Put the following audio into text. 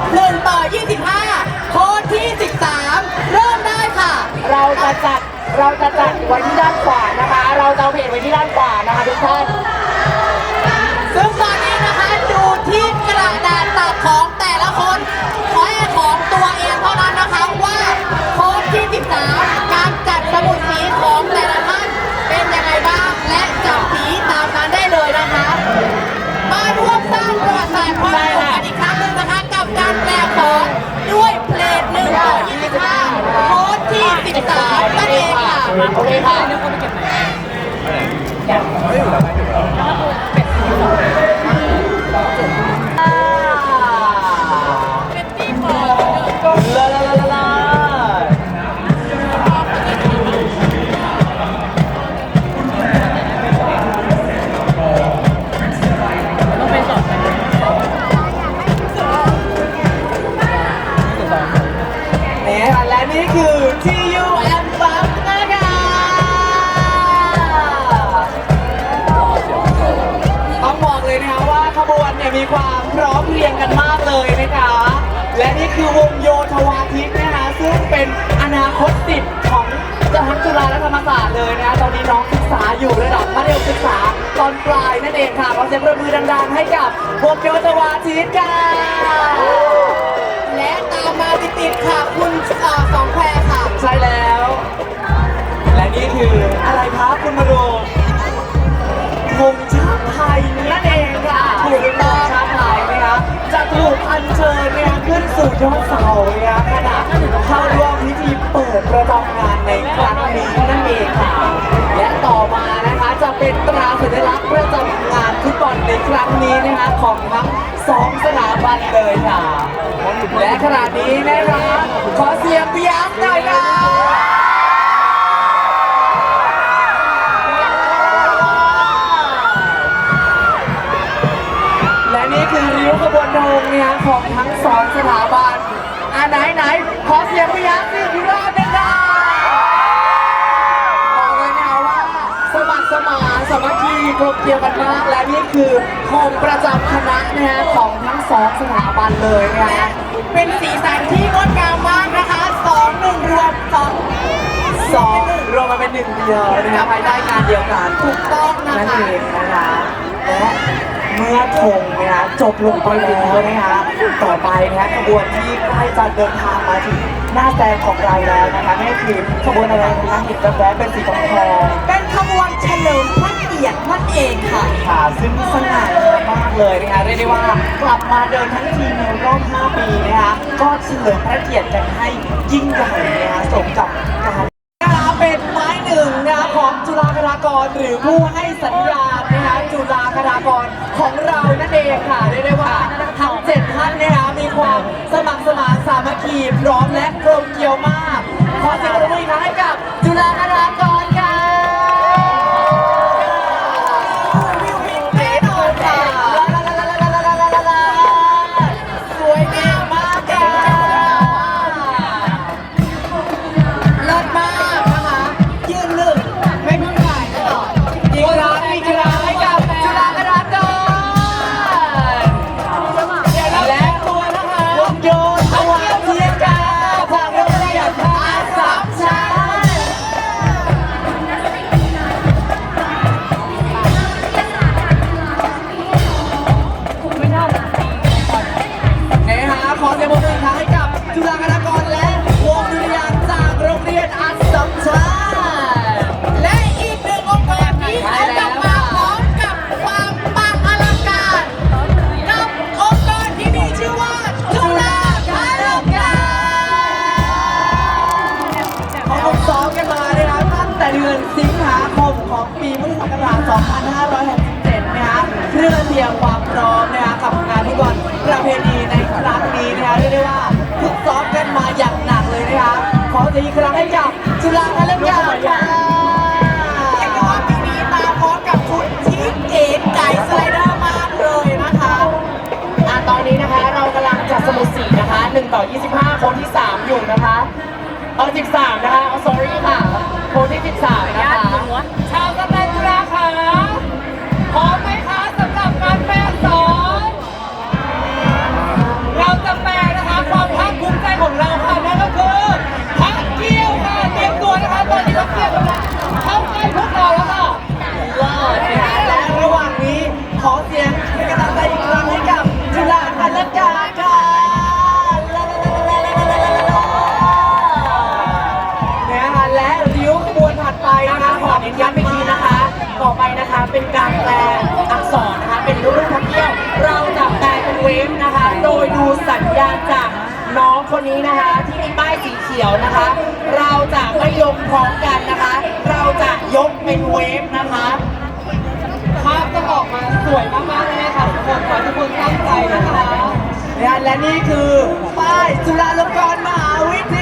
1ต่อ 25 โค้ดที่ 13 เริ่มได้ค่ะ เราจะจัด เราจะจัดไว้ที่ด้านขวานะคะ เราจะเอาเพจไว้ที่ด้านขวานะคะทุกท่าน มีความพร้อมเพรียงกันมากเลยนะคะ และนี่คือวงโยธวาทิตนะคะซึ่งเป็นอนาคตติดของทั้งจุฬาและธรรมศาสตร์เลยนะตอนนี้น้องศึกษาอยู่ระดับมัธยมศึกษาตอนปลายนั่นเองค่ะขอเสียงปรบมือดังๆ ให้กับวงโยธวาทิตค่ะและตามมาติดๆค่ะคุณสองแควค่ะ ใช่แล้ว และนี่คืออะไรครับคุณมาดู ครั้งนี้นั่นเองค่ะ และต่อมานะคะจะเป็นตราสัญลักษณ์ประจำงานฟุตบอลในครั้งนี้นะคะของทั้งสองสถาบันเลยค่ะ และขณะนี้นะคะขอเสียงพี่ยักษ์หน่อยค่ะและนี่คือริ้วขบวนธงเนี่ยของทั้งสองสถาบันอ่าไหนไหนขอเสียงพี่ยักษ์สิอีกรอบหนึงค่ะ มาสามัคคีกลมเกลียวกันมาก และนี่คือธงประจำคณะนะฮะของทั้งสองสถาบันเลยนะฮะเป็นสีสันที่งดงามมากนะคะสองหนึ่งรวมสองสองรวมมาเป็นหนึ่งเดียวนะคะภายใต้การเดียวกันถูกต้องนะนั่นคะ เองนะคะและเมื่อธงนะคะจบลงไปแล้วนะคะต่อไปนะคะขบวนที่ใกล้จะเดินทางมาถึงหน้าแซงของเราแล้วนะคะนั่นก็คือขบวนอะไรนะคะเห็นแว๊บๆเป็นสีทองทอง เป็น เฉลิมพระเกียรตินั่นเองค่ะ ค่ะซึ่งสง่างามมากเลยนะคะเรียกได้ว่ากลับมาเดินทั้งทีในรอบ 5 ปีนะคะก็เฉลิมพระเกียรติกันให้ยิ่งใหญ่นะคะสมกับการนะคะเป็นไม้หนึ่งนะคะของจุฬาคณากรหรือผู้ให้สัญญาณนะคะจุฬาคณากรของเรานั่นเองค่ะเรียกได้ว่าทั้งเจ็ดท่านนะคะมีความสมัครสมานสามัคคีพร้อมและกลม กราช2567 นะคะเพื่อเตรียมความพร้อมนะคะกับงานฟุตบอลประเพณีในครั้งนี้นะคะเรียกได้ว่าฝึกซ้อมกันมาอย่างหนักเลยนะคะขอเสียงอีกครั้งให้กับจุฬาคณะกรค่ะเรียกได้ว่าปีนี้มาพร้อมกับชุดที่เก๋ไก่สไลเดอร์มากเลยนะคะอะตอนนี้นะคะเรากำลังจัดสมุดสีนะคะ1ต่อ 25 คนที่ 3 อยู่นะคะเออ13 นะคะเอา sorry ค่ะคนที่ 13 นะคะ ย้ำอีกทีนะคะ ต่อไปนะคะเป็นการแปลอักษรนะคะ เป็นรูปท่องเที่ยว เราจะแปลเป็นเวฟนะคะ โดยดูสัญญาณจากน้องคนนี้นะคะ ที่มีป้ายสีเขียวนะคะ เราจะไม่ยกพร้อมกันนะคะ เราจะยกเป็นเวฟนะคะภาพจะออกมาสวยมากๆเลยค่ะทุกคนขอทุกคนตั้งใจนะคะและนี่คือป้ายจุฬาลงกรณ์มหาวิทยาลัย